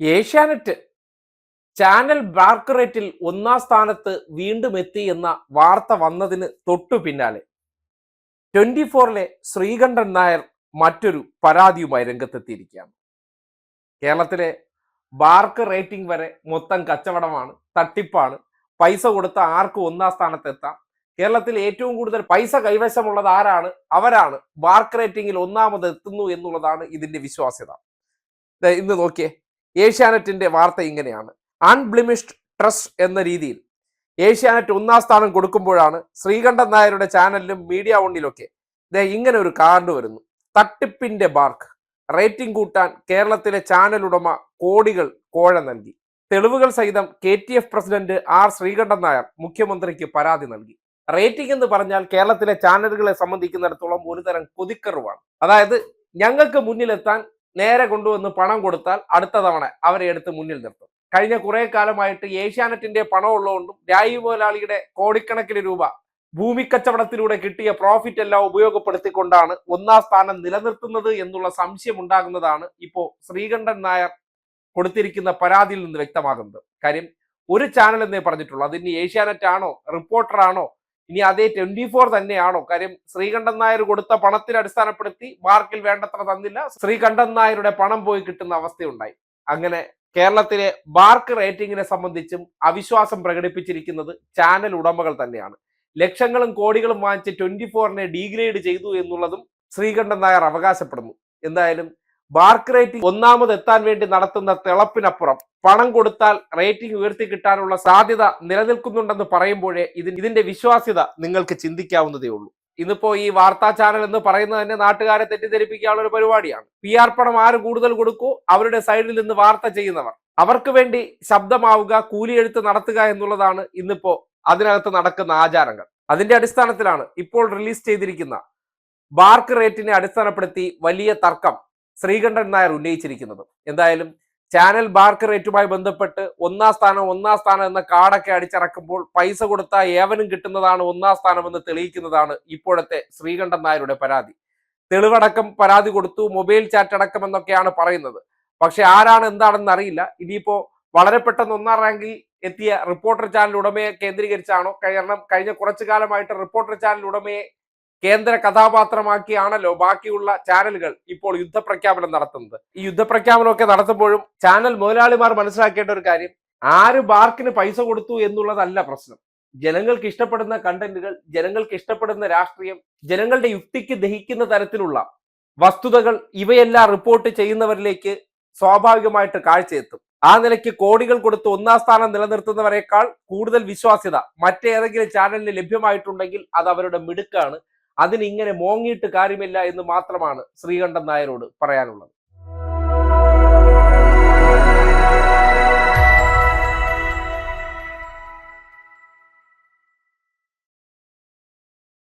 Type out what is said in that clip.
Asianet channel BARC റേറ്റിൽ ഒന്നാം സ്ഥാനത്ത് വീണ്ടും എത്തി എന്ന വാർത്ത വന്നതിന് തൊട്ടു പിന്നാലെ. ട്വന്റി ഫോറിലെ ശ്രീകണ്ഠൻ നായർ മറ്റൊരു പരാതിയുമായി രംഗത്തെത്തിയിരിക്കുകയാണ്. കേരളത്തിലെ ബാർക്ക് റേറ്റിംഗ് വരെ മൊത്തം കച്ചവടമാണ് തട്ടിപ്പാണ്. പൈസ കൊടുത്ത ആർക്കും ഒന്നാം സ്ഥാനത്തെത്താം കേരളത്തിൽ ഏറ്റവും കൂടുതൽ പൈസ കൈവശമുള്ളത് ആരാണ്? അവരാണ്. ബാർക്ക് റേറ്റിംഗിൽ ഒന്നാമത് എത്തുന്നു എന്നുള്ളതാണ് ഇതിന്റെ വിശ്വാസ്യത. ഇന്ന് നോക്കിയേ. ഏഷ്യാനെറ്റിന്റെ വാർത്ത ഇങ്ങനെയാണ്. അൺബ്ലിമിഷ്ഡ് ട്രസ്റ്റ് എന്ന രീതിയിൽ ഏഷ്യാനെറ്റ് ഒന്നാം സ്ഥാനം കൊടുക്കുമ്പോഴാണ് ശ്രീകണ്ഠൻ നായരുടെ ചാനലിലും മീഡിയ വണ്ണിലൊക്കെ ദേ ഇങ്ങനെ ഒരു കാർഡ് വരുന്നു. തട്ടിപ്പിന്റെ ബാർക്ക്. റേറ്റിംഗ് കൂട്ടാൻ കേരളത്തിലെ ചാനൽ ഉടമ കോടികൾ കോഴ നൽകി. തെളിവുകൾ സഹിതം K T F president R Sreekantan Nair മുഖ്യമന്ത്രിക്ക് പരാതി നൽകി. റേറ്റിംഗ് എന്ന് പറഞ്ഞാൽ കേരളത്തിലെ ചാനലുകളെ സംബന്ധിക്കുന്നിടത്തോളം ഒരുതരം കൊതിക്കറുവാണ്. അതായത് ഞങ്ങൾക്ക് മുന്നിലെത്താൻ നേരെ കൊണ്ടുവന്ന് പണം കൊടുത്താൽ അടുത്ത തവണ അവരെ എടുത്ത് മുന്നിൽ നിർത്തും. കഴിഞ്ഞ കുറെ കാലമായിട്ട് ഏഷ്യാനെറ്റിന്റെ പണം ഉള്ളതുകൊണ്ടും രായി മുതലാളിയുടെ കോടിക്കണക്കിന് രൂപ ഭൂമി കച്ചവടത്തിലൂടെ കിട്ടിയ പ്രോഫിറ്റ് എല്ലാം ഉപയോഗപ്പെടുത്തിക്കൊണ്ടാണ് ഒന്നാം സ്ഥാനം നിലനിർത്തുന്നത് എന്നുള്ള സംശയം ഉണ്ടാകുന്നതാണ് ഇപ്പോ ശ്രീകണ്ഠൻ നായർ കൊടുത്തിരിക്കുന്ന പരാതിയിൽ നിന്ന് വ്യക്തമാകുന്നത്. കാര്യം ഒരു ചാനൽ എന്നേ പറഞ്ഞിട്ടുള്ളൂ. അതിന് ഏഷ്യാനെറ്റ് ആണോ റിപ്പോർട്ടർ ആണോ ഇനി അതേ ട്വന്റി ഫോർ തന്നെയാണോ? കാര്യം ശ്രീകണ്ഠൻ നായർ കൊടുത്ത പണത്തിൽ അടിസ്ഥാനപ്പെടുത്തി മാർക്കിൽ വേണ്ടത്ര തന്നില്ല. ശ്രീകണ്ഠൻ നായരുടെ പണം പോയി കിട്ടുന്ന അവസ്ഥയുണ്ടായി. അങ്ങനെ കേരളത്തിലെ ബാർക്ക് റേറ്റിംഗിനെ സംബന്ധിച്ചും അവിശ്വാസം പ്രകടിപ്പിച്ചിരിക്കുന്നത് ചാനൽ ഉടമകൾ തന്നെയാണ്. ലക്ഷങ്ങളും കോടികളും വാങ്ങിച്ച് ട്വന്റി ഫോറിനെ ഡീഗ്രേഡ് ചെയ്തു എന്നുള്ളതും ശ്രീകണ്ഠൻ നായർ അവകാശപ്പെടുന്നു. എന്തായാലും ബാർക്ക് റേറ്റിംഗ് ഒന്നാമത് എത്താൻ വേണ്ടി നടത്തുന്ന തിളപ്പിനപ്പുറം. പണം കൊടുത്താൽ റേറ്റിംഗ് ഉയർത്തി കിട്ടാനുള്ള സാധ്യത നിലനിൽക്കുന്നുണ്ടെന്ന് പറയുമ്പോഴേ ഇതിന് ഇതിന്റെ വിശ്വാസ്യത നിങ്ങൾക്ക് ചിന്തിക്കാവുന്നതേ ഉള്ളൂ. ഇന്നിപ്പോ ഈ വാർത്താ ചാനൽ എന്ന് പറയുന്നത് തന്നെ നാട്ടുകാരെ തെറ്റിദ്ധരിപ്പിക്കാനുള്ള ഒരു പരിപാടിയാണ്. പി ആർ പണം ആര് കൂടുതൽ കൊടുക്കൂ അവരുടെ സൈഡിൽ നിന്ന് വാർത്ത ചെയ്യുന്നവർ. അവർക്ക് വേണ്ടി ശബ്ദമാവുക കൂലിയെഴുത്ത് നടത്തുക എന്നുള്ളതാണ് ഇന്നിപ്പോ അതിനകത്ത് നടക്കുന്ന ആചാരങ്ങൾ. അതിന്റെ അടിസ്ഥാനത്തിലാണ് ഇപ്പോൾ റിലീസ് ചെയ്തിരിക്കുന്ന ബാർക്ക് റേറ്റിനെ അടിസ്ഥാനപ്പെടുത്തി വലിയ തർക്കം ശ്രീകണ്ഠൻ നായർ ഉന്നയിച്ചിരിക്കുന്നത്. എന്തായാലും ചാനൽ ബാർക്ക് റേറ്റുമായി ബന്ധപ്പെട്ട് ഒന്നാം സ്ഥാനം ഒന്നാം സ്ഥാനം എന്ന കാർഡൊക്കെ അടിച്ചിറക്കുമ്പോൾ പൈസ കൊടുത്താൽ ഏവനും കിട്ടുന്നതാണ് ഒന്നാം സ്ഥാനമെന്ന് തെളിയിക്കുന്നതാണ് ഇപ്പോഴത്തെ ശ്രീകണ്ഠൻ നായരുടെ പരാതി. തെളിവടക്കം പരാതി കൊടുത്തു മൊബൈൽ ചാറ്റ് അടക്കം എന്നൊക്കെയാണ് പറയുന്നത്. പക്ഷെ ആരാണ് എന്താണെന്ന് അറിയില്ല. ഇനിയിപ്പോ വളരെ പെട്ടെന്ന് ഒന്നാം റാങ്കിൽ എത്തിയ റിപ്പോർട്ടർ ചാനൽ ഉടമയെ കേന്ദ്രീകരിച്ചാണോ? കാരണം കഴിഞ്ഞ കുറച്ചു കാലമായിട്ട് റിപ്പോർട്ടർ ചാനൽ ഉടമയെ കേന്ദ്ര കഥാപാത്രമാക്കിയാണല്ലോ ബാക്കിയുള്ള ചാനലുകൾ ഇപ്പോൾ യുദ്ധപ്രഖ്യാപനം നടത്തുന്നത്. ഈ യുദ്ധപ്രഖ്യാപനമൊക്കെ നടത്തുമ്പോഴും ചാനൽ മുതലാളിമാർ മനസ്സിലാക്കേണ്ട ഒരു കാര്യം ആര് ബാർക്കിന് പൈസ കൊടുത്തു എന്നുള്ളതല്ല പ്രശ്നം. ജനങ്ങൾക്ക് ഇഷ്ടപ്പെടുന്ന കണ്ടന്റുകൾ ജനങ്ങൾക്ക് ഇഷ്ടപ്പെടുന്ന രാഷ്ട്രീയം ജനങ്ങളുടെ യുക്തിക്ക് ദഹിക്കുന്ന തരത്തിലുള്ള വസ്തുതകൾ ഇവയെല്ലാം റിപ്പോർട്ട് ചെയ്യുന്നവരിലേക്ക് സ്വാഭാവികമായിട്ട് കാഴ്ചയെത്തും. ആ നിലയ്ക്ക് കോടികൾ കൊടുത്ത് ഒന്നാം സ്ഥാനം നിലനിർത്തുന്നവരെക്കാൾ കൂടുതൽ വിശ്വാസ്യത മറ്റേതെങ്കിലും ചാനലിന് ലഭ്യമായിട്ടുണ്ടെങ്കിൽ അത് അവരുടെ മിടുക്കാണ്. അതിന് ഇങ്ങനെ മോങ്ങിയിട്ട് കാര്യമില്ല എന്ന് മാത്രമാണ് ശ്രീകണ്ഠൻ നായരോട് പറയാനുള്ളത്.